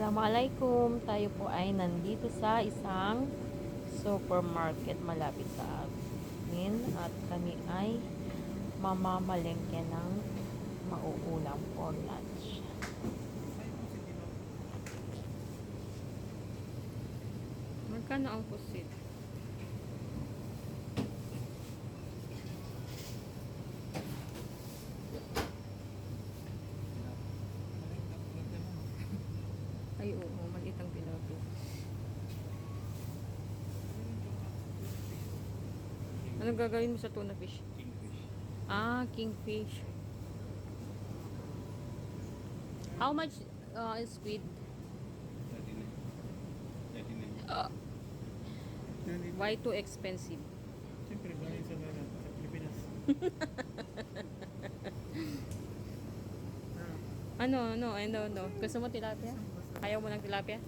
Assalamualaikum. Tayo po ay nandito sa isang supermarket malapit sa amin at kami ay mamamalengke ng mauulam for lunch. Magkano ang pusit? Ay, oo. Maliit ang tilapia. Anong gagawin mo sa tuna fish? Kingfish. Ah, kingfish. How much uh, is squid? 39. 39. Uh, why too expensive? Siyempre, galing sa Lara, sa Pilipinas. Ano, no, I don't know. Gusto mo tilapia? Ayaw mo ng tilapia?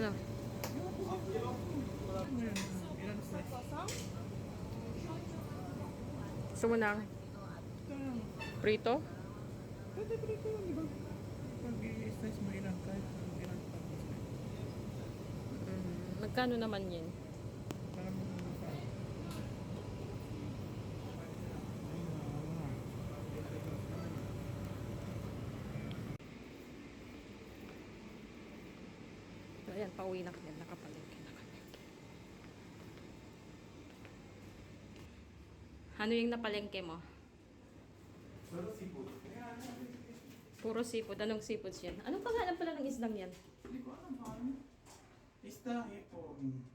Ano? Gusto mo ng prito? Pwede prito yun, di ba? Pag i-slice mo ilan, kahit ilan pag i-slice. Mm, magkano naman yun? Parang sa... So, ayan, pauwi na kami. Nakapalengke na kami. Ano yung napalengke mo? Pero seafood. Puro seafood. Anong seafood yan? Anong pangalan pala ng isdang yan? Hindi ko alam pa. Isda, hipon.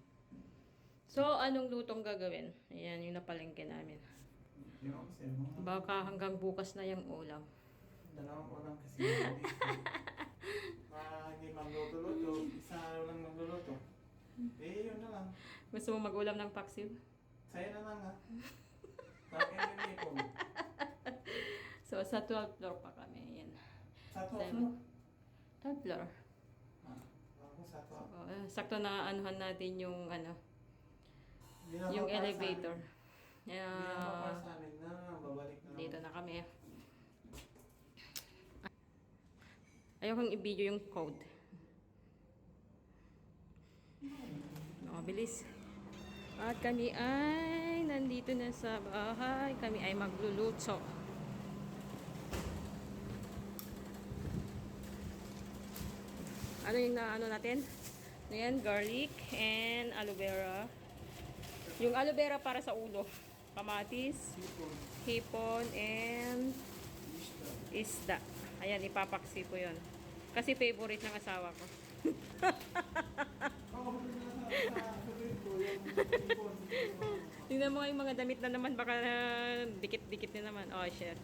So, anong lutong gagawin? Ayan, yung napalengke namin. Baka hanggang bukas na yung ulam. dalawang ulam kasi hindi. Ah, hindi magluluto-luto. Isa lang magluluto. Eh, yun na lang. Gusto mo mag-ulam ng paksiw? Sa'yo na lang ha. Sa akin yung. So, sa 12th floor pa kami. Ayan. Sa to, Then, no? 12th floor. Ah, ako sa to. So, eh, sakto na anuhan natin yung ano, yung elevator. Yeah, amin na babalik na dito na kami. Ayokong i-video yung code. Bilis. At kami ay nandito na sa bahay. Kami ay magluluto. Ano yung na ano natin? Ayan, garlic and aloe vera. Yung aloe vera para sa ulo. Kamatis, Hipon. and isda. Ayan, ipapaksi ko yon. Kasi favorite ng asawa ko. Tingnan mo yung mga damit na naman, baka uh, dikit-dikit na naman. Oh, shit.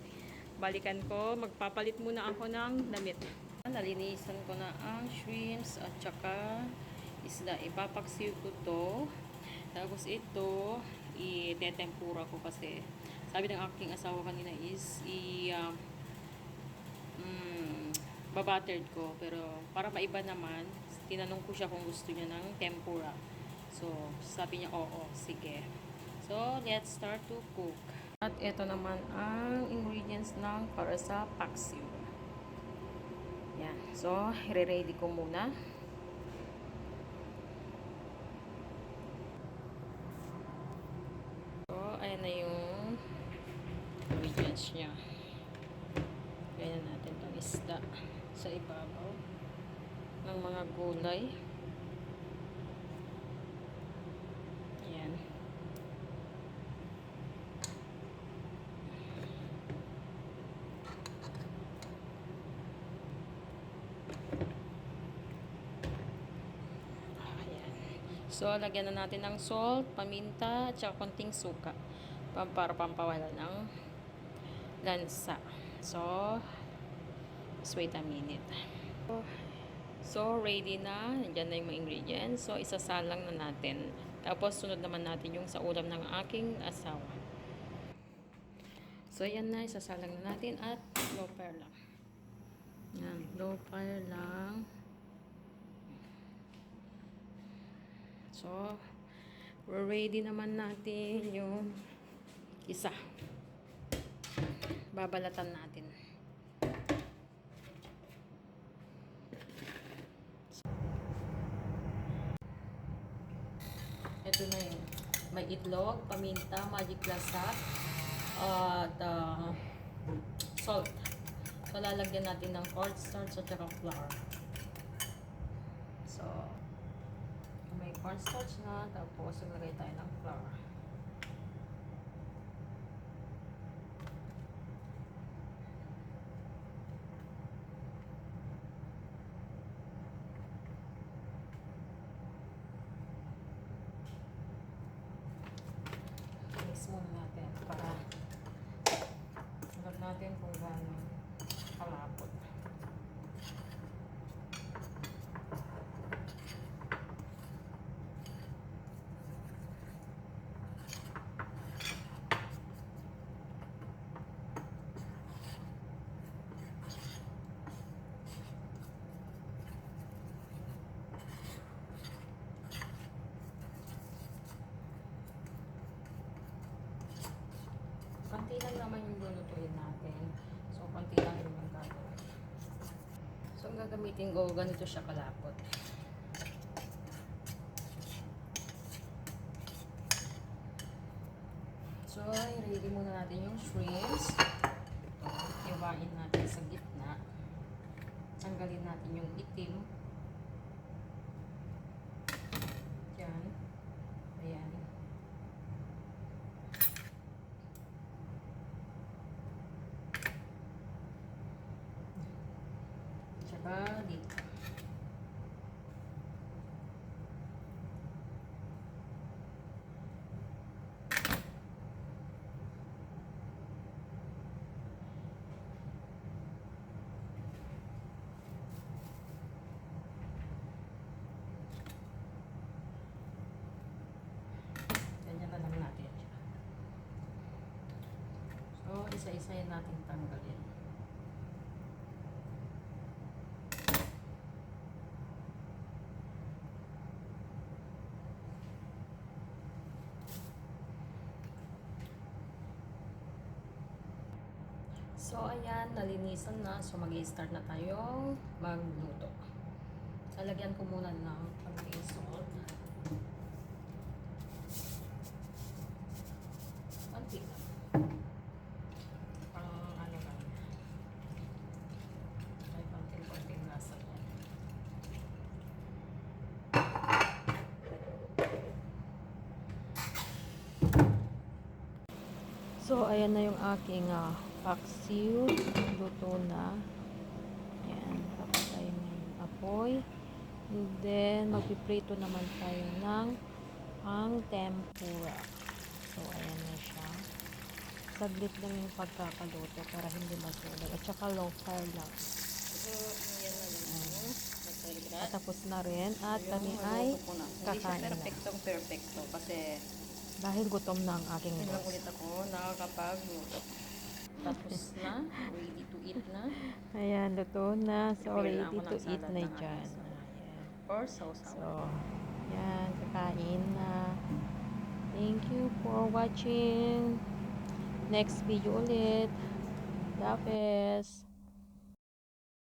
Balikan ko, magpapalit muna ako ng damit. Nalinisan ko na ang shrimps at saka isda. Ipapaksiw ko to. Tapos ito, itetempura ko kasi sabi ng aking asawa kanina is i um, mm, babattered ko. Pero para maiba naman, tinanong ko siya kung gusto niya ng tempura. So, sabi niya, oo, sige. So, let's start to cook. At ito naman ang ingredients ng para sa paksiw. Yan. So, i-ready ko muna. So, ayan na yung ingredients niya. Ganyan natin itong isda sa ibabaw ng mga gulay. Ayan. Ayan. So, lagyan na natin ng salt, paminta, at saka konting suka. Para pampawala ng lansa. So, just wait a minute. So, So, ready na. Nandiyan na yung mga ingredients. So, isasalang na natin. Tapos, sunod naman natin yung sa ulam ng aking asawa. So, yan na. Isasalang na natin at low fire lang. Yan. Low fire lang. So, we're ready naman natin yung isa. Babalatan natin. Ito na yun. May itlog, paminta, magic lasat, at uh, salt. So, lalagyan natin ng cornstarch at saka flour. So, may cornstarch na, tapos maglagay tayo ng flour. mix muna natin para alam natin kung gaano kalapot. Konti lang naman yung lulutuin natin. So, konti lang yung gagawin. So, ang gagamitin ko, ganito siya kalapot. So, i-ready muna natin yung shrimps. Iwain natin sa gitna. Tanggalin natin yung itim. Diyan. Ayan. Tsaka dito. Isa-isa natin tanggalin. So, ayan, nalinisan na. So, mag start na tayong magluto. Lalagyan ko muna ng konting salt. Pang ano yan. So, ayan na yung aking uh, paksiw. Luto na. Ayan, papatayin na yung apoy. And then, magpiprito naman tayo ng ang tempura. So, ayan na siya. Saglit lang yung pagkakaluto para hindi masulag. At saka low fire lang. So, yan na lang. Patapos na rin. At kami ay kakain na. perfectong perfecto kasi Dahil gutom na ang aking boss. ulit ako nakakapagluto. Tapos na, ready to eat na. Ayan, luto na. So, Prepare ready to eat na dyan. Ayan. Or sausaw. So, yan, kakain na. Thank you for watching. Next video ulit. Dapes.